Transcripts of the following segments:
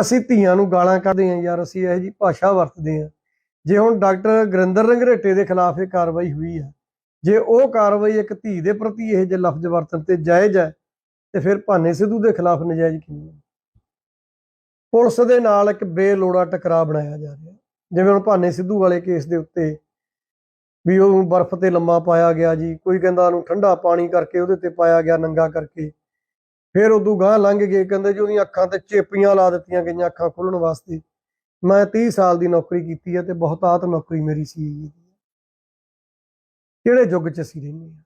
ਅਸੀਂ ਧੀਆਂ ਨੂੰ ਗਾਲਾਂ ਕੱਢਦੇ ਆਂ ਯਾਰ ਅਸੀਂ ਇਹੋ ਜੀ ਭਾਸ਼ਾ ਵਰਤਦੇ ਆਂ ਜੇ ਹੁਣ ਡਾਕਟਰ ਗੁਰਿੰਦਰ ਰੰਗਰੇਟੇ ਦੇ ਖਿਲਾਫ ਇਹ ਕਾਰਵਾਈ ਹੋਈ ਹੈ, ਜੇ ਉਹ ਕਾਰਵਾਈ ਇੱਕ ਧੀ ਦੇ ਪ੍ਰਤੀ ਇਹ ਜੇ ਲਫ਼ਜ਼ ਵਰਤਣ ਤੇ ਜਾਇਜ਼ ਹੈ, ਤੇ ਫਿਰ ਭਾਨੇ ਸਿੱਧੂ ਦੇ ਖਿਲਾਫ ਨਜਾਇਜ਼ ਕਿਵੇਂ ਹੈ? ਪੁਲਿਸ ਦੇ ਨਾਲ ਇੱਕ ਬੇਲੋੜਾ ਟਕਰਾਅ ਬਣਾਇਆ ਜਾ ਰਿਹਾ ਜਿਵੇਂ ਹੁਣ ਭਾਨੇ ਸਿੱਧੂ ਵਾਲੇ ਕੇਸ ਦੇ ਉੱਤੇ ਵੀ ਉਹਨੂੰ ਬਰਫ਼ ਤੇ ਲੰਮਾ ਪਾਇਆ ਗਿਆ ਜੀ, ਕੋਈ ਕਹਿੰਦਾ ਉਹਨੂੰ ਠੰਡਾ ਪਾਣੀ ਕਰਕੇ ਉਹਦੇ ਤੇ ਪਾਇਆ ਗਿਆ, ਨੰਗਾ ਕਰਕੇ। ਫਿਰ ਉਦੋਂ ਗਾਂ ਲੰਘ ਗਏ, ਕਹਿੰਦੇ ਜੀ ਉਹਦੀਆਂ ਅੱਖਾਂ ਤੇ ਚੇਪੀਆਂ ਲਾ ਦਿੱਤੀਆਂ ਗਈਆਂ ਅੱਖਾਂ ਖੋਲਣ ਵਾਸਤੇ। ਮੈਂ 30 ਸਾਲ ਦੀ ਨੌਕਰੀ ਕੀਤੀ ਹੈ ਤੇ ਬਹੁਤਾਤ ਨੌਕਰੀ ਮੇਰੀ ਸੀ ਕਿਹੜੇ ਯੁੱਗ 'ਚ ਅਸੀਂ ਰਹਿੰਦੇ ਹਾਂ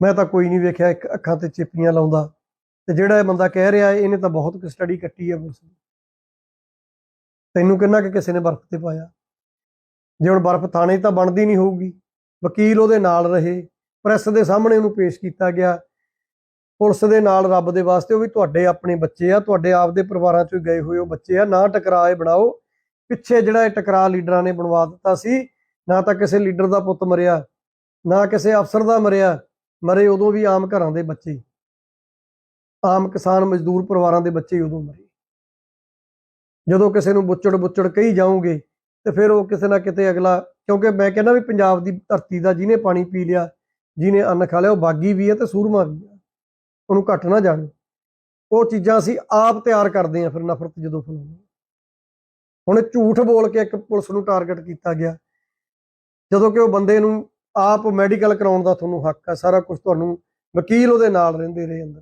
ਮੈਂ ਤਾਂ ਕੋਈ ਨਹੀਂ ਵੇਖਿਆ ਇੱਕ ਅੱਖਾਂ ਤੇ ਚੇਪੀਆਂ ਲਾਉਂਦਾ। ਤੇ ਜਿਹੜਾ ਇਹ ਬੰਦਾ ਕਹਿ ਰਿਹਾ, ਇਹਨੇ ਤਾਂ ਬਹੁਤ ਕੁ ਸਟੱਡੀ ਕੱਟੀ ਹੈ ਪੁਲਿਸ ਤੈਨੂੰ ਕਿੰਨਾ ਕਿ ਕਿਸੇ ਨੇ ਬਰਫ਼ ਤੇ ਪਾਇਆ? ਜੇ ਹੁਣ ਬਰਫ਼ ਥਾਣੇ ਤਾਂ ਬਣਦੀ ਨਹੀਂ ਹੋਊਗੀ, ਵਕੀਲ ਉਹਦੇ ਨਾਲ ਰਹੇ, ਪ੍ਰੈਸ ਦੇ ਸਾਹਮਣੇ ਉਹਨੂੰ ਪੇਸ਼ ਕੀਤਾ ਗਿਆ ਪੁਲਿਸ ਦੇ ਨਾਲ ਰੱਬ ਦੇ ਵਾਸਤੇ ਉਹ ਵੀ ਤੁਹਾਡੇ ਆਪਣੇ ਬੱਚੇ ਆ, ਤੁਹਾਡੇ ਆਪ ਦੇ ਪਰਿਵਾਰਾਂ ਚੋਂ ਹੀ ਗਏ ਹੋਏ ਉਹ ਬੱਚੇ ਆ, ਨਾ ਟਕਰਾਏ ਬਣਾਓ। ਪਿੱਛੇ ਜਿਹੜਾ ਇਹ ਟਕਰਾਅ ਲੀਡਰਾਂ ਨੇ ਬਣਵਾ ਦਿੱਤਾ ਸੀ, ਨਾ ਤਾਂ ਕਿਸੇ ਲੀਡਰ ਦਾ ਪੁੱਤ ਮਰਿਆ, ਨਾ ਕਿਸੇ ਅਫਸਰ ਦਾ ਮਰਿਆ, ਮਰੇ ਉਦੋਂ ਵੀ ਆਮ ਘਰਾਂ ਦੇ ਬੱਚੇ। ਆਮ ਕਿਸਾਨ ਮਜ਼ਦੂਰ ਪਰਿਵਾਰਾਂ ਦੇ ਬੱਚੇ ਉਦੋਂ ਮਰੇ। ਜਦੋਂ ਕਿਸੇ ਨੂੰ ਬੁੱਚੜ ਬੁੱਚੜ ਕਹੀ ਜਾਓਗੇ, ਤੇ ਫਿਰ ਉਹ ਕਿਸੇ ਨਾ ਕਿਤੇ ਅਗਲਾ, ਕਿਉਂਕਿ ਮੈਂ ਕਹਿੰਦਾ ਵੀ ਪੰਜਾਬ ਦੀ ਧਰਤੀ ਦਾ ਜਿਹਨੇ ਪਾਣੀ ਪੀ ਲਿਆ, ਜਿਹਨੇ ਅੰਨ ਖਾ ਲਿਆ, ਉਹ ਬਾਗੀ ਵੀ ਹੈ ਤੇ ਸੂਰਮਾ ਵੀ ਹੈ ਉਹਨੂੰ ਘੱਟ ਨਾ ਜਾਣੋ। ਉਹ ਚੀਜ਼ਾਂ ਅਸੀਂ ਆਪ ਤਿਆਰ ਕਰਦੇ ਹਾਂ ਫਿਰ ਨਫ਼ਰਤ ਜਦੋਂ ਫੈਲਾਉਂਦੇ ਹੁਣ ਝੂਠ ਬੋਲ ਕੇ ਇੱਕ ਪੁਲਿਸ ਨੂੰ ਟਾਰਗੇਟ ਕੀਤਾ ਗਿਆ। ਜਦੋਂ ਕਿ ਉਹ ਬੰਦੇ ਨੂੰ ਆਪ ਮੈਡੀਕਲ ਕਰਾਉਣ ਦਾ ਤੁਹਾਨੂੰ ਹੱਕ ਹੈ, ਸਾਰਾ ਕੁਝ ਤੁਹਾਨੂੰ ਵਕੀਲ ਉਹਦੇ ਨਾਲ ਰਹਿੰਦੇ ਰਹੇ ਅੰਦਰ।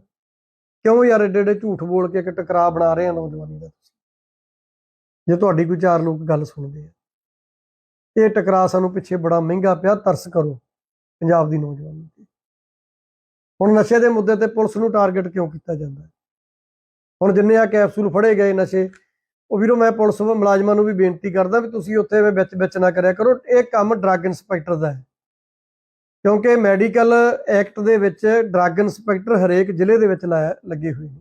ਕਿਉਂ ਯਾਰ ਏਡੇ ਏਡੇ ਝੂਠ ਬੋਲ ਕੇ ਇੱਕ ਟਕਰਾਅ ਬਣਾ ਰਹੇ ਆ ਨੌਜਵਾਨੀ ਦਾ ਤੁਸੀਂ? ਜੇ ਤੁਹਾਡੀ ਕੋਈ ਚਾਰ ਲੋਕ ਗੱਲ ਸੁਣਦੇ ਆ। ਇਹ ਟਕਰਾਅ ਸਾਨੂੰ ਪਿੱਛੇ ਬੜਾ ਮਹਿੰਗਾ ਪਿਆ, ਤਰਸ ਕਰੋ ਪੰਜਾਬ ਦੀ ਨੌਜਵਾਨੀ। ਤੇ ਹੁਣ ਨਸ਼ੇ ਦੇ ਮੁੱਦੇ ਤੇ ਪੁਲਿਸ ਨੂੰ ਟਾਰਗੇਟ ਕਿਉਂ ਕੀਤਾ ਜਾਂਦਾ ਹੈ? ਹੁਣ ਜਿੰਨੇ ਆ ਕੈਪਸੂਲ ਫੜੇ ਗਏ ਨਸ਼ੇ, ਉਹ ਵੀਰੋ ਮੈਂ ਪੁਲਿਸ ਮੁਲਾਜ਼ਮਾਂ ਨੂੰ ਵੀ ਬੇਨਤੀ ਕਰਦਾ ਵੀ ਤੁਸੀਂ ਉੱਥੇ ਐਵੇਂ ਵਿੱਚ ਵਿੱਚ ਨਾ ਕਰਿਆ ਕਰੋ। ਇਹ ਕੰਮ ਡਰੱਗ ਇਨਸਪੈਕਟਰ ਦਾ ਹੈ। ਕਿਉਂਕਿ ਮੈਡੀਕਲ ਐਕਟ ਦੇ ਵਿੱਚ ਡਰੱਗ ਇਨਸਪੈਕਟਰ ਹਰੇਕ ਜ਼ਿਲ੍ਹੇ ਦੇ ਵਿੱਚ ਲਾਇਆ ਲੱਗੇ ਹੋਏ ਨੇ।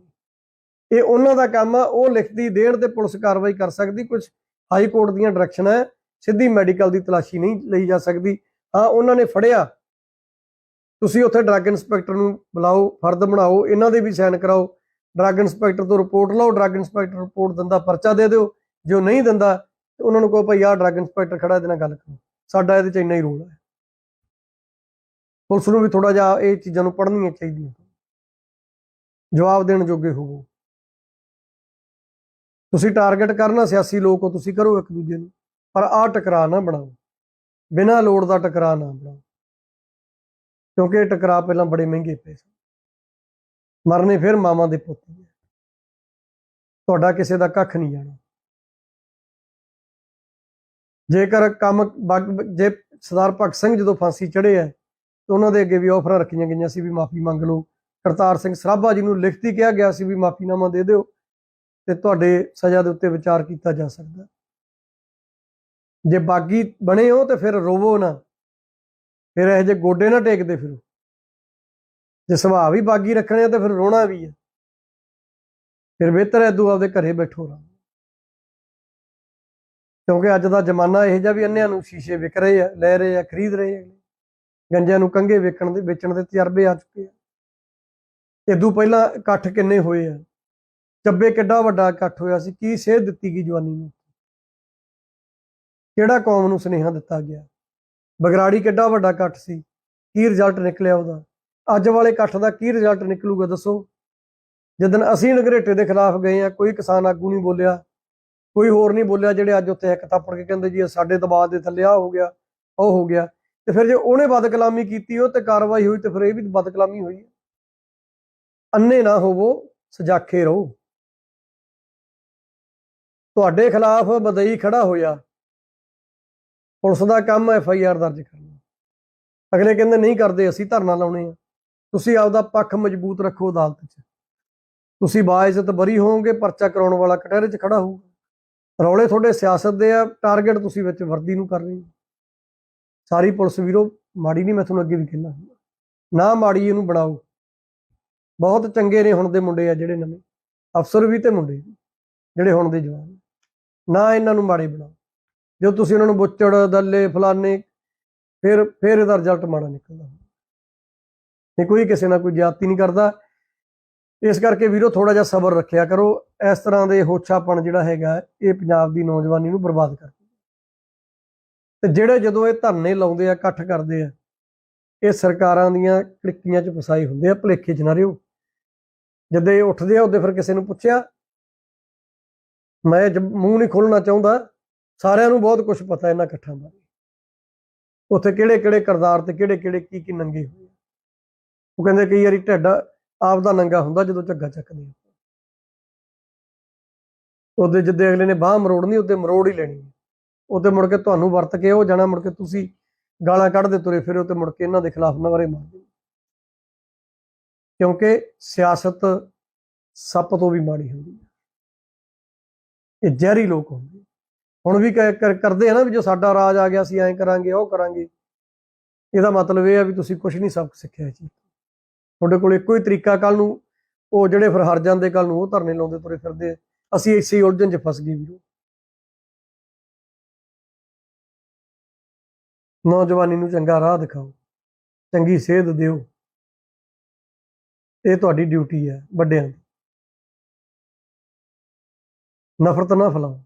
ਇਹ ਉਹਨਾਂ ਦਾ ਕੰਮ ਆ, ਉਹ ਲਿਖਦੀ ਦੇਣ ਤੇ ਪੁਲਿਸ ਕਾਰਵਾਈ ਕਰ ਸਕਦੀ। ਕੁਝ ਹਾਈ ਕੋਰਟ ਦੀਆਂ ਡਾਇਰੈਕਸ਼ਨਾਂ ਸਿੱਧੀ ਮੈਡੀਕਲ ਦੀ ਤਲਾਸ਼ੀ ਨਹੀਂ ਲਈ ਜਾ ਸਕਦੀ। ਹਾਂ, ਉਹਨਾਂ ਨੇ ਫੜਿਆ। ਤੁਸੀਂ ਉੱਥੇ ਡਰੱਗ ਇਨਸਪੈਕਟਰ ਨੂੰ ਬੁਲਾਓ, ਫਰਦ ਬਣਾਓ, ਇਹਨਾਂ ਦੇ ਵੀ ਸਾਈਨ ਕਰਾਓ। ਡਰੱਗ ਇਨਸਪੈਕਟਰ ਤੋਂ ਰਿਪੋਰਟ ਲਓ, ਡਰੱਗ ਇਨਸਪੈਕਟਰ ਰਿਪੋਰਟ ਦਿੰਦਾ, ਪਰਚਾ ਦੇ ਦਿਓ। ਜੇ ਉਹ ਨਹੀਂ ਦਿੰਦਾ, ਤੇ ਉਹਨਾਂ ਨੂੰ ਕਹੋ ਭਾਈ ਆਹ ਡਰੱਗ ਇਨਸਪੈਕਟਰ ਖੜਾ, ਇਹਦੇ ਨਾਲ ਗੱਲ ਕਰੋ। ਸਾਡਾ ਇਹਦੇ ਚ ਇੰਨਾ ਹੀ ਰੋਲ ਹੈ। ਪੁਲਿਸ ਨੂੰ ਵੀ ਥੋੜਾ ਜਿਹਾ ਇਹ ਚੀਜ਼ਾਂ ਨੂੰ ਪੜ੍ਹਨੀਆਂ ਚਾਹੀਦੀਆਂ। ਜਵਾਬ ਦੇਣ ਜੋਗੇ ਹੋਵੋ। ਤੁਸੀਂ ਟਾਰਗੇਟ ਕਰਨਾ, ਸਿਆਸੀ ਲੋਕ ਹੋ, ਤੁਸੀਂ ਕਰੋ ਇੱਕ ਦੂਜੇ ਨੂੰ। ਪਰ ਆਹ ਟਕਰਾਅ ਨਾ ਬਣਾਓ। ਬਿਨਾਂ ਲੋੜ ਦਾ ਟਕਰਾਅ ਨਾ ਬਣਾਓ। ਕਿਉਂਕਿ ਇਹ ਟਕਰਾਅ ਪਹਿਲਾਂ ਬੜੇ ਮਹਿੰਗੇ ਪਏ ਸਨ ਮਰਨੇ ਫਿਰ ਮਾਵਾਂ ਦੇ ਪੁੱਤ ਤੁਹਾਡਾ ਕਿਸੇ ਦਾ ਕੱਖ ਨਹੀਂ ਜਾਣਾ। ਜੇਕਰ ਕੰਮ ਬਗ- ਜੇ ਸਰਦਾਰ ਭਗਤ ਸਿੰਘ ਜਦੋਂ ਫਾਂਸੀ ਚੜ੍ਹੇ ਆ, ਤੇ ਉਹਨਾਂ ਦੇ ਅੱਗੇ ਵੀ ਆਫਰਾਂ ਰੱਖੀਆਂ ਗਈਆਂ ਸੀ ਵੀ ਮਾਫੀ ਮੰਗ ਲਓ। ਕਰਤਾਰ ਸਿੰਘ ਸਰਾਭਾ ਜੀ ਨੂੰ ਲਿਖਤੀ ਕਿਹਾ ਗਿਆ ਸੀ ਵੀ ਮਾਫੀਨਾਮਾ ਦੇ ਦਿਓ, ਤੇ ਤੁਹਾਡੇ ਸਜ਼ਾ ਦੇ ਉੱਤੇ ਵਿਚਾਰ ਕੀਤਾ ਜਾ ਸਕਦਾ। ਜੇ ਬਾਗੀ ਬਣੇ ਹੋ ਤੇ ਫਿਰ ਰੋਵੋ ਨਾ। ਫਿਰ ਇਹ ਜੇ ਗੋਡੇ ਨਾ ਟੇਕਦੇ ਫਿਰੋ। ਜੇ ਸੁਭਾਅ ਵੀ ਬਾਗੀ ਰੱਖਣੇ ਆ ਤੇ ਫਿਰ ਰੋਣਾ ਵੀ ਹੈ ਫਿਰ ਬਿਹਤਰ ਹੈ ਤੂੰ ਆਪਦੇ ਘਰੇ ਬੈਠੋ ਰਹਾ ਕਿਉਂਕਿ ਅੱਜ ਦਾ ਜ਼ਮਾਨਾ ਇਹ ਜਿਹਾ ਵੀ ਅੰਨਿਆਂ ਨੂੰ ਸ਼ੀਸ਼ੇ ਵਿਕ ਰਹੇ ਆ, ਲੈ ਰਹੇ ਆ, ਖਰੀਦ ਰਹੇ ਆ। ਗੰਜਿਆਂ ਨੂੰ ਕੰਗੇ ਵੇਚਣ ਦੇ ਵੇਚਣ ਦੇ ਤਜਰਬੇ ਆ ਚੁੱਕੇ ਆ। ਇਦੋਂ ਪਹਿਲਾਂ ਇਕੱਠ ਕਿੰਨੇ ਹੋਏ ਆ। ਚੱਬੇ ਕਿੱਡਾ ਵੱਡਾ ਇਕੱਠ ਹੋਇਆ ਸੀ, ਕੀ ਸੇਧ ਦਿੱਤੀ ਗਈ ਜਵਾਨੀ ਨੂੰ। ਕਿਹੜਾ ਕੌਮ ਨੂੰ ਸੁਨੇਹਾ ਦਿੱਤਾ ਗਿਆ? ਬਗਰਾੜੀ ਕਿੱਡਾ ਵੱਡਾ ਇਕੱਠ ਸੀ। ਕੀ ਰਿਜ਼ਲਟ ਨਿਕਲਿਆ ਉਹਦਾ? ਅੱਜ ਵਾਲੇ ਇਕੱਠ ਦਾ ਕੀ ਰਿਜ਼ਲਟ ਨਿਕਲੂਗਾ ਦੱਸੋ? ਜਦੋਂ ਅਸੀਂ ਨਗਰੇਟੇ ਦੇ ਖਿਲਾਫ ਗਏ ਆ ਕੋਈ ਕਿਸਾਨ ਆਗੂ ਨਹੀਂ ਬੋਲਿਆ, ਕੋਈ ਹੋਰ ਨਹੀਂ ਬੋਲਿਆ, ਜਿਹੜੇ ਅੱਜ ਉੱਥੇ ਇੱਕ ਥੱਪੜ ਕੇ ਕਹਿੰਦੇ ਜੀ, ਸਾਡੇ ਦਬਾਅ ਦੇ ਥੱਲੇ ਆ ਹੋ ਗਿਆ, ਉਹ ਹੋ ਗਿਆ। ਤੇ ਫਿਰ ਜੇ ਉਹਨੇ ਬਦਕਲਾਮੀ ਕੀਤੀ, ਉਹ ਤੇ ਕਾਰਵਾਈ ਹੋਈ ਤੇ ਫਿਰ ਇਹ ਵੀ ਬਦਕਲਾਮੀ ਹੋਈ ਹੈ। ਅੰਨੇ ਨਾ ਹੋਵੋ, ਸਜਾਖੇ ਰਹੋ। ਤੁਹਾਡੇ ਖਿਲਾਫ ਬਦਈ ਖੜਾ ਹੋਇਆ। ਪੁਲਿਸ ਦਾ ਕੰਮ ਐਫ ਆਈ ਆਰ ਦਰਜ ਕਰਨਾ। ਅਗਲੇ ਕਹਿੰਦੇ ਨਹੀਂ ਕਰਦੇ ਅਸੀਂ ਧਰਨਾ ਲਾਉਣੇ ਆ। ਤੁਸੀਂ ਆਪਦਾ ਪੱਖ ਮਜ਼ਬੂਤ ਰੱਖੋ ਅਦਾਲਤ 'ਚ। ਤੁਸੀਂ ਬਾਇਜ਼ਤ ਬਰੀ ਹੋਵੋਗੇ ਪਰਚਾ ਕਰਾਉਣ ਵਾਲਾ ਕਟਹਿਰੇ 'ਚ ਖੜਾ ਹੋਊਗਾ। ਰੌਲੇ ਤੁਹਾਡੇ ਸਿਆਸਤ ਦੇ ਆ ਟਾਰਗੇਟ ਤੁਸੀਂ ਵਿੱਚ ਵਰਦੀ ਨੂੰ ਕਰ ਰਹੇ ਹੋ। ਸਾਰੀ ਪੁਲਿਸ ਵੀਰੋ ਮਾੜੀ ਨਹੀਂ ਮੈਂ ਤੁਹਾਨੂੰ ਅੱਗੇ ਵੀ ਕਹਿੰਦਾ ਨਾ ਮਾੜੀ ਇਹਨੂੰ ਬਣਾਓ। ਬਹੁਤ ਚੰਗੇ ਨੇ ਹੁਣ ਦੇ ਮੁੰਡੇ ਆ ਜਿਹੜੇ ਨਵੇਂ। ਅਫਸਰ ਵੀ ਤੇ ਮੁੰਡੇ ਵੀ, ਜਿਹੜੇ ਹੁਣ ਦੇ ਜਵਾਨ। ਨਾ ਇਹਨਾਂ ਨੂੰ ਮਾੜੇ ਬਣਾਓ। ਜੋ ਤੁਸੀਂ ਉਹਨਾਂ ਨੂੰ ਬੁੱਚੜ, ਦੱਲੇ ਫਲਾਨੇ ਫਿਰ ਫਿਰ ਇਹਦਾ ਰਿਜ਼ਲਟ ਮਾੜਾ ਨਿਕਲਦਾ। ਨਹੀਂ, ਕੋਈ ਕਿਸੇ ਨਾਲ ਕੋਈ ਜਾਤੀ ਨਹੀਂ ਕਰਦਾ। ਇਸ ਕਰਕੇ ਵੀਰੋ ਥੋੜਾ ਜਿਹਾ ਸਬਰ ਰੱਖਿਆ ਕਰੋ। ਇਸ ਤਰ੍ਹਾਂ ਦੇ ਹੋਛਾਪਣ ਜਿਹੜਾ ਹੈਗਾ, ਇਹ ਪੰਜਾਬ ਦੀ ਨੌਜਵਾਨੀ ਨੂੰ ਬਰਬਾਦ ਕਰ ਤੇ ਜਿਹੜੇ ਜਦੋਂ ਇਹ ਧਰਨੇ ਲਾਉਂਦੇ ਆ, ਇਕੱਠ ਕਰਦੇ ਆ, ਇਹ ਸਰਕਾਰਾਂ ਦੀਆਂ ਕੜਕੀਆਂ 'ਚ ਫਸਾਈ ਹੁੰਦੇ ਆ, ਭੁਲੇਖੇ 'ਚ ਨਾ ਰਿਓ ਜਦੋਂ ਇਹ ਉੱਠਦੇ ਆ, ਉਹਦੇ ਫਿਰ ਕਿਸੇ ਨੂੰ ਪੁੱਛਿਆ, ਮੈਂ ਜ- ਮੂੰਹ ਨਹੀਂ ਖੋਲਣਾ ਚਾਹੁੰਦਾ ਸਾਰਿਆਂ ਨੂੰ ਬਹੁਤ ਕੁਝ ਪਤਾ ਇਹਨਾਂ ਇਕੱਠਾਂ ਬਾਰੇ। ਉੱਥੇ ਕਿਹੜੇ ਕਿਹੜੇ ਕਰਦਾਰ ਤੇ ਕਿਹੜੇ ਕਿਹੜੇ ਕੀ ਕੀ ਨੰਗੇ ਹੋਏ ਉਹ ਕਹਿੰਦੇ ਕਈ ਵਾਰੀ ਢਿੱਡ ਆਪ ਦਾ ਨੰਗਾ ਹੁੰਦਾ ਜਦੋਂ ਝੱਗਾ ਚੱਕਦੇ ਆ। ਉਹਦੇ ਜਿੱਦੇ ਅਗਲੇ ਨੇ ਬਾਹ ਮਰੋੜਨੀ, ਉਹਦੇ ਮਰੋੜ ਹੀ ਲੈਣੀ ਉਹਦੇ ਮੁੜ ਕੇ ਤੁਹਾਨੂੰ ਵਰਤ ਕੇ ਉਹ ਜਾਣਾ, ਮੁੜ ਕੇ ਤੁਸੀਂ ਗਾਲਾਂ ਕੱਢਦੇ ਤੁਰੇ ਫਿਰੋ ਤੇ ਮੁੜ ਕੇ ਇਹਨਾਂ ਦੇ ਖਿਲਾਫ ਨਵਰੇ ਮਾਰਦੇ। ਕਿਉਂਕਿ ਸਿਆਸਤ ਸੱਪ ਤੋਂ ਵੀ ਮਾੜੀ ਹੁੰਦੀ ਹੈ ਇਹ ਜ਼ਹਿਰੀ ਲੋਕ ਹੁੰਦੇ ਹੁਣ ਵੀ ਕ- ਕਰਦੇ ਆ ਨਾ ਵੀ ਜੋ ਸਾਡਾ ਰਾਜ ਆ ਗਿਆ ਸੀ ਐਂ ਕਰਾਂਗੇ, ਉਹ ਕਰਾਂਗੇ। ਇਹਦਾ ਮਤਲਬ ਇਹ ਆ ਵੀ ਤੁਸੀਂ ਕੁਝ ਨਹੀਂ ਸਬਕ ਸਿੱਖਿਆ ਜੀ। ਤੁਹਾਡੇ ਕੋਲ ਇੱਕੋ ਹੀ ਤਰੀਕਾ ਕੱਲ ਨੂੰ, ਉਹ ਜਿਹੜੇ ਫਿਰ ਹਰ ਜਾਂਦੇ ਕੱਲ ਨੂੰ, ਉਹ ਧਰਨੇ ਲਾਉਂਦੇ ਤੁਰੇ ਫਿਰਦੇ ਅਸੀਂ ਇਸੇ ਉਲਝਣ 'ਚ ਫਸ ਗਏ ਵੀਰੋ। ਨੌਜਵਾਨੀ ਨੂੰ ਚੰਗਾ ਰਾਹ ਦਿਖਾਓ, ਚੰਗੀ ਸੇਧ ਦਿਓ। ਇਹ ਤੁਹਾਡੀ ਡਿਊਟੀ ਹੈ ਵੱਡਿਆਂ ਦੀ। ਨਫ਼ਰਤ ਨਾ ਫੈਲਾਓ।